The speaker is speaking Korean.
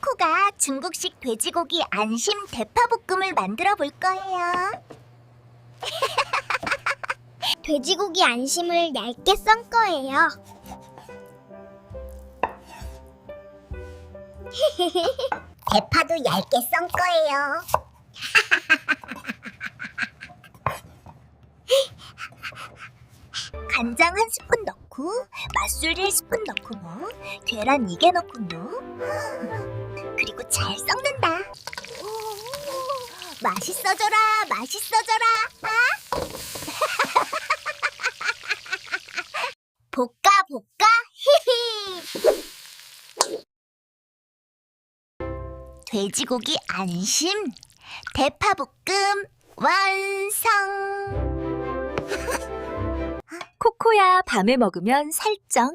코코가 중국식 돼지고기 안심 대파볶음을 만들어 볼 거예요. 돼지고기 안심을 얇게 썬 거예요. 대파도 얇게 썬 거예요. 간장 한 스푼 넣고 맛술 1스푼 넣고 뭐 계란 2개 넣고 뭐 잘 섞는다. 맛있어져라, 맛있어져라. 아? 볶아, 볶아, 히히. 돼지고기 안심 대파볶음 완성. 코코야 밤에 먹으면 살쪄.